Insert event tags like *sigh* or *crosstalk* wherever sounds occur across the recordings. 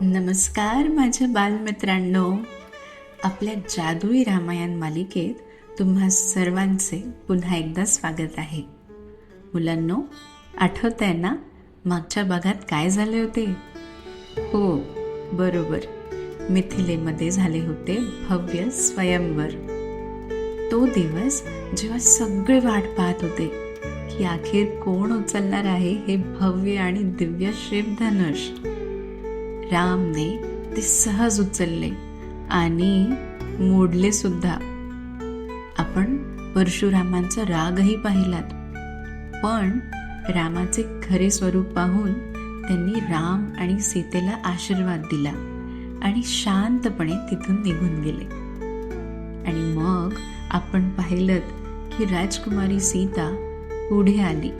नमस्कार माझ्या बालमित्रांनो. आपल्या जादुई रामायण मालिकेत तुम्हा सर्वांचे पुन्हा एकदा स्वागत आहे. मुलांनो आठवत आहे ना मागच्या भागात काय झाले होते? हो बरोबर. मिथिलेमध्ये झाले होते भव्य स्वयंवर. तो दिवस जेव्हा सगळे वाट पाहत होते की अखेर कोण उचलणार आहे हे भव्य आणि दिव्य शिवधनुष रामने ते सहज उचलले आणि मोडले सुद्धा. आपण परशुरामांचा रागही पाहिलात पण रामाचे खरे स्वरूप पाहून त्यांनी राम आणि सीतेला आशीर्वाद दिला आणि शांतपणे तिथून निघून गेले. आणि मग आपण पाहिलं की राजकुमारी सीता पुढे आली.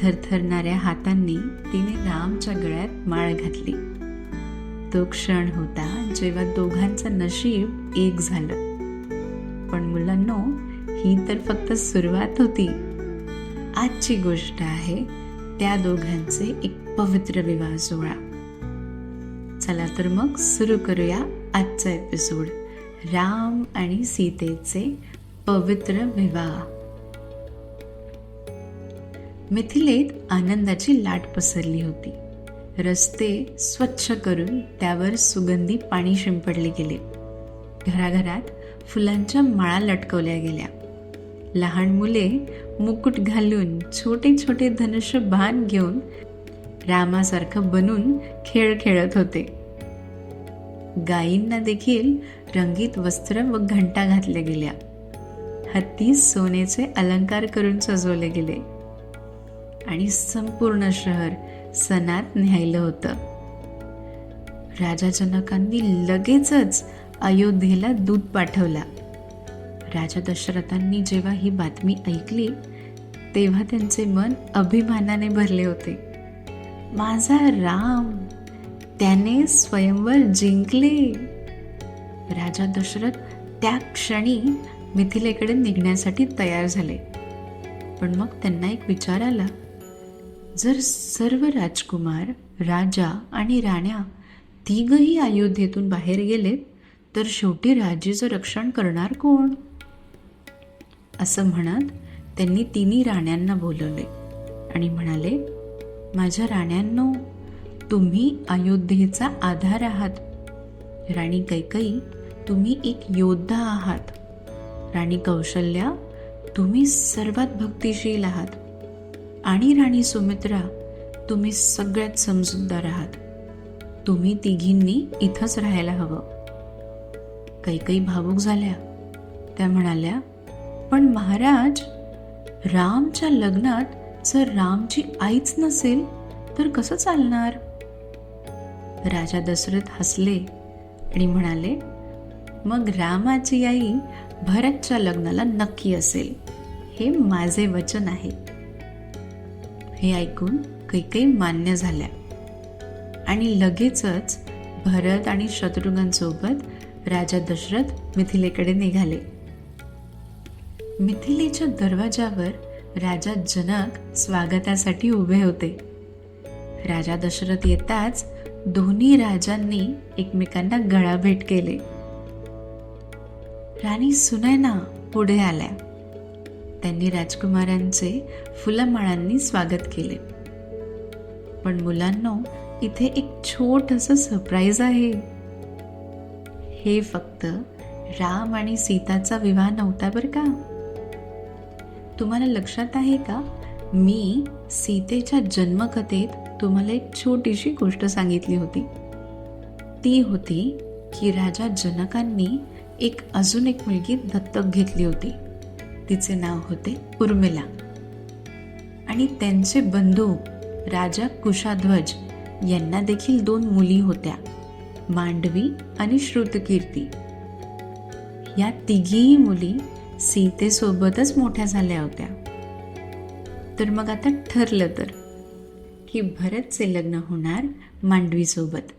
थरथरणाऱ्या हातांनी तिने रामच्या गळ्यात माळ घातली. तो क्षण होता जेव्हा दोघांचं नशीब एक झालं. पण मुलांनो ही तर फक्त सुरुवात होती. आजची गोष्ट आहे त्या दोघांचे एक पवित्र विवाह सोहळा. चला तर मग सुरू करूया आजचा एपिसोड राम आणि सीतेचे पवित्र विवाह. मिथिलेत आनंदाची लाट पसरली होती. रस्ते स्वच्छ करून त्यावर सुगंधी पाणी शिंपडले गेले. घराघरात फुलांच्या माळा लटकवल्या गेल्या. लहान मुले मुकुट घालून छोटे छोटे धनुष्य भान घेऊन रामासारखं बनून खेळ खेळत होते. गायींना देखील रंगीत वस्त्र व घंटा घातल्या गेल्या. हत्ती सोन्याचे अलंकार करून सजवले गेले. आणि संपूर्ण शहर सणात न्यायलं होतं. राजा जनकांनी लगेचच अयोध्येला दूत पाठवला. राजा दशरथांनी जेव्हा ही बातमी ऐकली तेव्हा त्यांचे मन अभिमानाने भरले होते. माझा राम त्याने स्वयंवर जिंकले. राजा दशरथ त्या क्षणी मिथिलेकडे निघण्यासाठी तयार झाले. पण मग त्यांना एक विचार आला. जर सर्व राजकुमार राजा आणि राण्या तिघही अयोध्येतून बाहेर गेलेत तर शेवटी राजेचं रक्षण करणार कोण? असं म्हणत त्यांनी तिन्ही राण्यांना बोलवले आणि म्हणाले माझ्या राण्यांनो तुम्ही अयोध्येचा आधार आहात. राणी कैकई तुम्ही एक योद्धा आहात. राणी कौशल्या तुम्ही सर्वात भक्तिशील आहात. आणि राणी सुमित्रा तुम्ही सगळ्यात समजूतदार आहात. तुम्ही तिघींनी इथंच राहायला हवं. काही काही भावूक झाल्या. त्या म्हणाल्या पण महाराज रामच्या लग्नात जर रामची आईच नसेल तर कसं चालणार? राजा दशरथ हसले आणि म्हणाले मग रामाची आई भरतच्या लग्नाला नक्की असेल. हे माझे वचन आहे. हे ऐकून कैकई मान्य झाल्या. आणि लगेचच भरत आणि शत्रुघ्नसोबत राजा दशरथ मिथिलेकडे निघाले. मिथिलेच्या दरवाजावर राजा जनक स्वागतासाठी उभे होते. राजा दशरथ येताच दोन्ही राजांनी एकमेकांना गळाभेट केले. राणी सुनैना पुढे आल्या. त्यांनी राजकुमारांचे फुलमाळांनी स्वागत केले. पण मुलांनो इथे एक छोटस सरप्राईज आहे. हे फक्त राम आणि सीताचा विवाह नव्हता बरं का? तुम्हाला लक्षात आहे का? मी सीतेच्या जन्मकथेत तुम्हाला एक छोटीशी गोष्ट सांगितली होती. ती होती की राजा जनकांनी एक अजून एक मुलगी दत्तक घेतली होती. तिचे नाव होते उर्मिला. आणि त्यांचे बंधू राजा कुशाध्वज यांना देखील दोन मुली होत्या मांडवी आणि श्रुतकीर्ती. या तिघीही मुली सीतेसोबतच मोठ्या झाल्या होत्या. तर मग आता ठरलं तर की भरतचे लग्न होणार मांडवीसोबत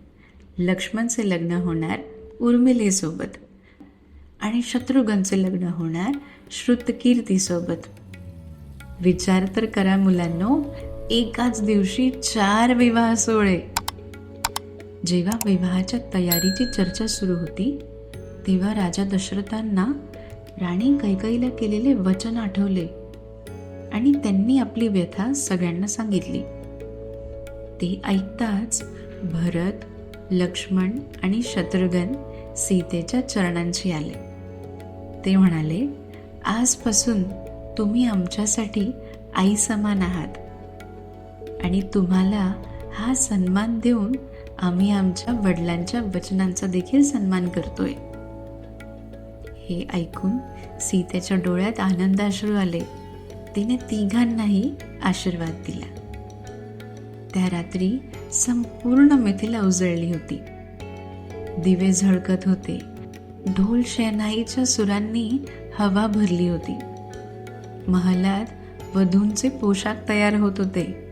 लक्ष्मणचे लग्न होणार उर्मिलेसोबत आणि शत्रुघ्नचे लग्न होणार श्रुतकीर्तीसोबत. विचार तर करा मुलांनो एकाच दिवशी चार विवाह सोहळे. जेव्हा विवाहाच्या तयारीची चर्चा सुरू होती तेव्हा राजा दशरथांना राणी कैकईला केलेले वचन आठवले आणि त्यांनी आपली व्यथा सगळ्यांना सांगितली. ते ऐकताच भरत लक्ष्मण आणि शत्रुघ्न सीतेच्या चरणांशी आले. ते म्हणाले आजपासून तुम्ही आमच्यासाठी आई समान आहात. आणि तुम्हाला हा सन्मान देऊन आम्ही आमच्या वडिलांच्या वचनांचा देखील सन्मान करतोय. हे ऐकून सीतेच्या डोळ्यात आनंदाश्रू आले. तिने तिघांनाही आशीर्वाद दिला. त्या रात्री संपूर्ण मिथिला उजळली होती. दिवे झळकत होते. ढोल शेनाईच्या सुरांनी हवा भरली होती. महालात वधूंचे पोशाख तयार होत होते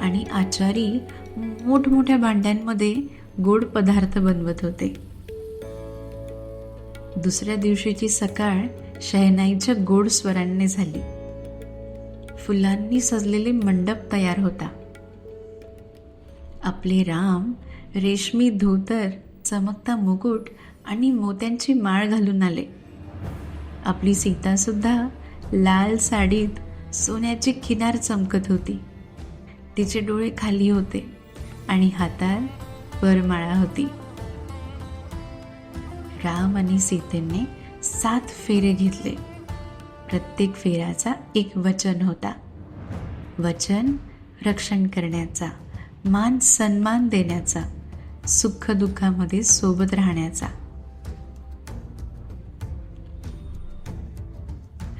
आणि आचारी मोठमोठ्या भांड्यांमध्ये गोड पदार्थ बनवत होते. दुसऱ्या दिवशीची सकाळ शहनाईच्या गोड स्वरांनी झाली. फुलांनी सजलेले मंडप तयार होता. आपले राम रेशमी धोतर चमकता मुकुट आणि मोत्यांची माळ घालून आले. आपली सीतासुद्धा लाल साडीत सोन्याची किनार चमकत होती. तिचे डोळे खाली होते आणि हातात वरमाळा होती. राम आणि सीतेने सात फेरे घेतले. प्रत्येक फेऱ्याचा एक वचन होता. वचन रक्षण करण्याचा मान सन्मान देण्याचा सुखदुःखामध्ये सोबत राहण्याचा.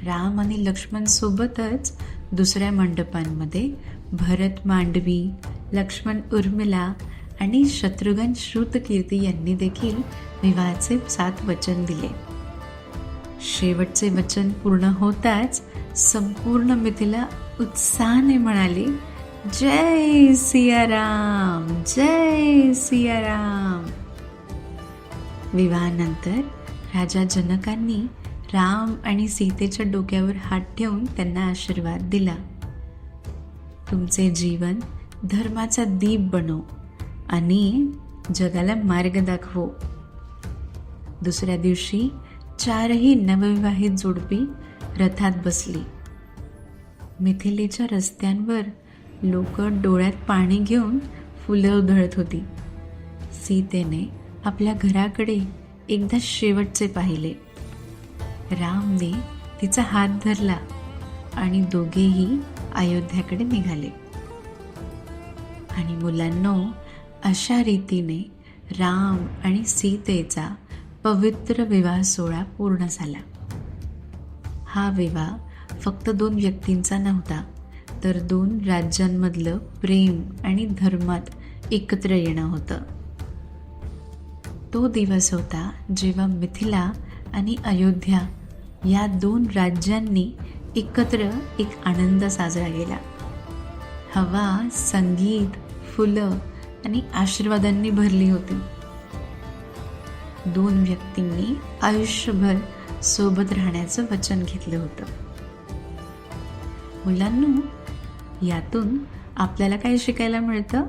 राम आणि लक्ष्मण सोबतच दुसऱ्या मंडपांमध्ये भरत मांडवी लक्ष्मण उर्मिला आणि शत्रुघ्न श्रुतकीर्ती यांनी देखील विवाहाचे सात वचन दिले. शेवटचे वचन पूर्ण होताच संपूर्ण मिथिला उत्साहाने म्हणाली जय सियाराम जय सियाराम. विवाहानंतर राजा जनकांनी राम आणि सीतेच्या डोक्यावर हात ठेवून त्यांना आशीर्वाद दिला. तुमचे जीवन धर्माचा दीप बनव आणि जगाला मार्ग दाखवो. दुसऱ्या दिवशी चारही नवविवाहित जोडपी रथात बसली. मिथिलेच्या रस्त्यांवर लोक डोळ्यात पाणी घेऊन फुलं उधळत होती. सीतेने आपल्या घराकडे एकदा शेवटचे पाहिले. रामने तिचा हात धरला आणि दोघेही अयोध्याकडे निघाले. आणि मुलांनो अशा रीतीने राम आणि सीतेचा पवित्र विवाह सोहळा पूर्ण झाला. हा विवाह फक्त दोन व्यक्तींचा नव्हता तर दोन राज्यांमधलं प्रेम आणि धर्मात एकत्र येणं होतं. तो दिवस होता जेव्हा मिथिला आणि अयोध्या या दोन राज्यांनी एकत्र एक आनंद साजरा केला. हवा संगीत फुलं आणि आशीर्वादांनी भरली होती. दोन व्यक्तींनी आयुष्यभर सोबत राहण्याचं वचन घेतलं होतं. मुलांनो यातून आपल्याला काय शिकायला मिळतं?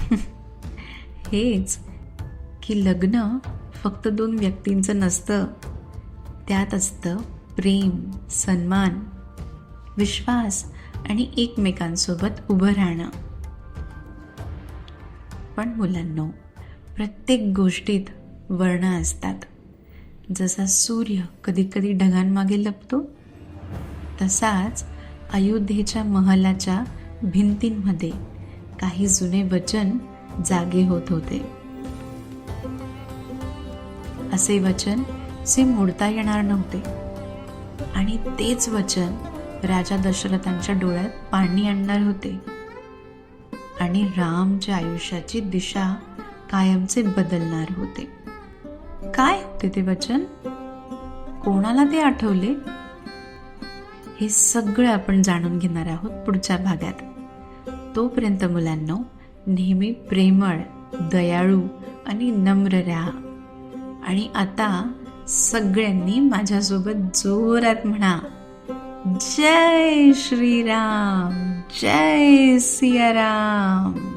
*laughs* हेच की लग्न फक्त दोन व्यक्तींचं नसतं. त्यात असतं प्रेम सन्मान विश्वास आणि एकमेकांसोबत उभं राहणं. पण मुलांनो प्रत्येक गोष्टीत वर्ण असतात. जसा सूर्य कधी कधी ढगांमागे लपतो तसाच अयोध्येच्या महलाच्या भिंतींमध्ये काही जुने वचन जागे होत होते. असे वचन जे मोडता येणार नव्हते. आणि तेच वचन राजा दशरथांच्या डोळ्यात पाणी आणणार होते. आणि रामच्या आयुष्याची दिशा कायमचे बदलणार होते. काय होते ते वचन? कोणाला ते आठवले? हे सगळं आपण जाणून घेणार आहोत पुढच्या भागात. तोपर्यंत मुलांना नेहमी प्रेमळ दयाळू आणि नम्र राहा. आणि आता सगळ्यांनी माझ्यासोबत जोरात म्हणा जय श्रीराम जय सियाराम.